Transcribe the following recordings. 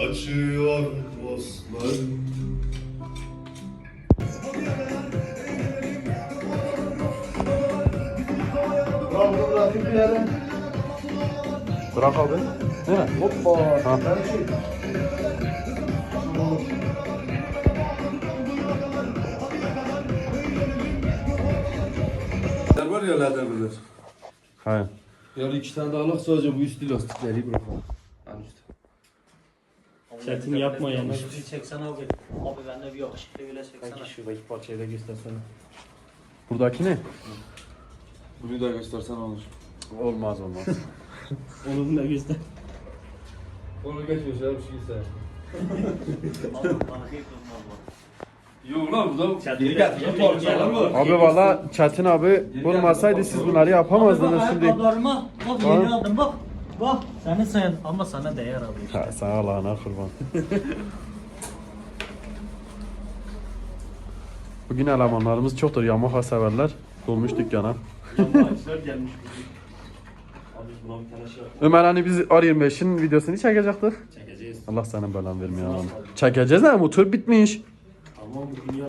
saçıyor dostlar. Bravo yere. Bırak abi. Değil mi? Hoppa. Ha. Şey. var ya leather'lar. Hayır. Yani iki tane daha alak sadece bu üstü lastikleri bırakalım. Yani. Çetin yapma. Bir çeksen abi. Abi bende bir yakışıklı bile çeksene. Belki şuradaki parçayı da göstersene. Buradaki ne? Bunu da göstersen olur. Olmaz olmaz. Onu da göster. Onu geçmiş ya bir şey bu. Yok lan bu da Çatıyı geri da- getir. Parçalar mı? abi valla Çetin abi bulmasaydı siz bunları yapamazdınız Abi bak şimdi. ayakkabılarıma bak yeni aldım bak. Bak seni sen ama sana değer abi işte. Ha, sana Allah'ına kurban. Bugün elemanlarımız çoktur. Yamaha severler. Dolmuş dükkana. Yabancılar gelmiş. Abi buna bir tane şey yap. Ömer hani biz R25'in videosunu çekecektik. Çekeceğiz. Allah senin belanı vermiyor lan. Çekeceğiz ne? Motor bitmiş. Tamam bu dünya.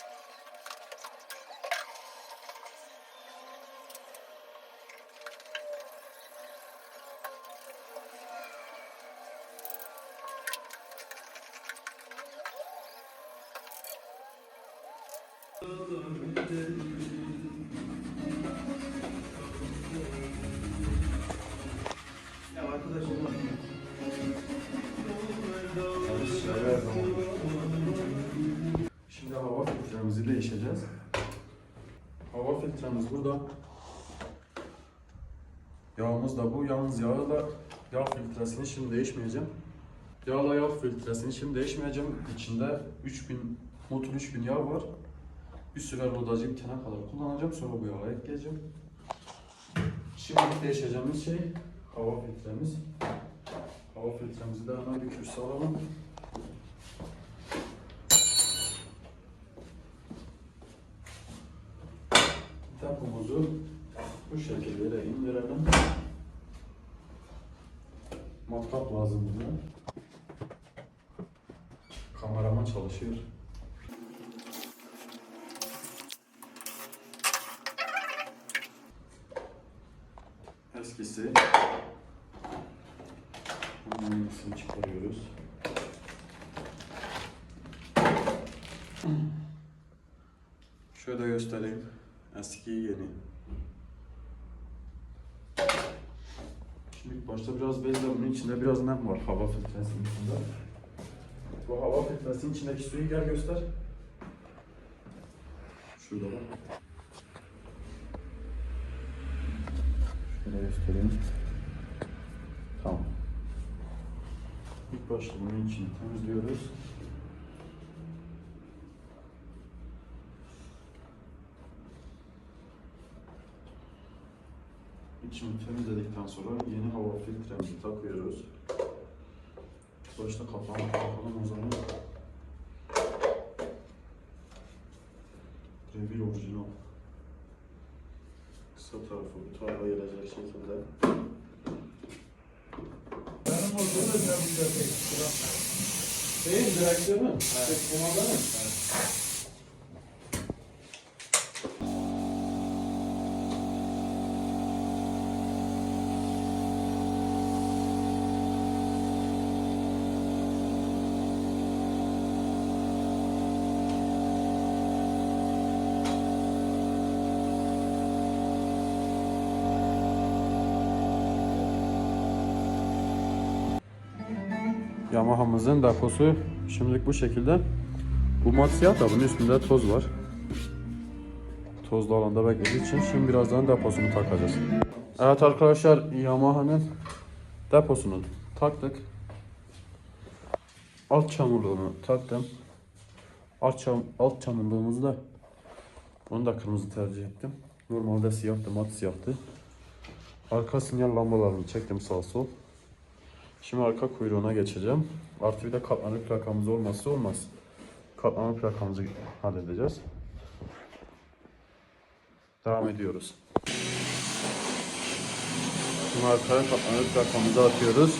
Şimdi hava filtremizi değişeceğiz. Hava filtremiz burada. Yağımız da bu. Yalnız yağı da yağ filtresini şimdi değişmeyeceğim. Yağla yağ filtresini şimdi değişmeyeceğim. İçinde 3000 motor 3000 yağ var. Bir süre rodajı bitene kadar kullanacağım. Sonra bu yağı ekleyeceğim. Şimdi değişeceğimiz şey hava filtremiz. Hava filtremizi de hemen bir kürse alalım. Depomuzu bu şekilde indirelim. Matkap lazım bize. Kameraman çalışıyor. Yenisini çıkarıyoruz. Şöyle göstereyim. Eski yeni. Şimdi başta biraz bezle bunun içinde biraz nem var hava filtresinin içinde. Bu hava filtresinin içindeki suyu gel göster. Şurada bak. Şöyle göstereyim. Tamam. İlk başta bunun içini temizliyoruz. İçini temizledikten sonra yeni hava filtremizi takıyoruz. Başta kapağını kapatalım o zaman. Revir orijinal. Kısa tarafı bu tarafa gelecek şekilde. Benim motoru da sen bir de tek. Değil, direksiyonu. Evet. Yamaha'mızın deposu şimdilik bu şekilde. Bu mat siyah da bunun üstünde toz var. Tozlu alanda beklediği için şimdi birazdan deposunu takacağız. Evet arkadaşlar Yamaha'nın deposunu taktık. Alt çamurluğunu taktım. Alt, çam alt çamurluğumuzu da onu da kırmızı tercih ettim. Normalde siyahtı, mat siyahtı. Arka sinyal lambalarını çektim sağ sol. Şimdi arka kuyruğuna geçeceğim. Artı bir de katlanır plakamız olmazsa olmaz. Katlanır plakamızı halledeceğiz. Devam ediyoruz. Şimdi arkaya katlanır plakamızı atıyoruz.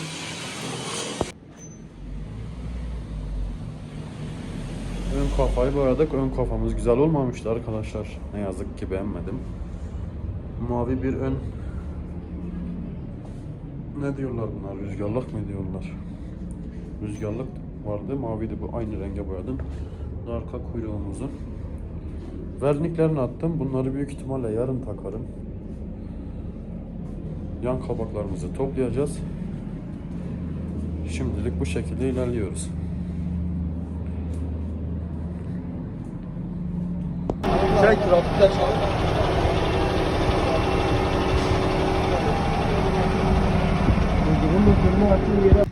ön kafayı boyadık. Ön kafamız güzel olmamıştı arkadaşlar. Ne yazık ki beğenmedim. Mavi bir ön ne diyorlar bunlar? Rüzgarlık mı diyorlar? Rüzgarlık vardı. Mavi de bu aynı renge boyadım. Arka kuyruğumuzu. Verniklerini attım. Bunları büyük ihtimalle yarın takarım. Yan kabaklarımızı toplayacağız. Şimdilik bu şekilde ilerliyoruz. Çek trafikte çal. Bom dia.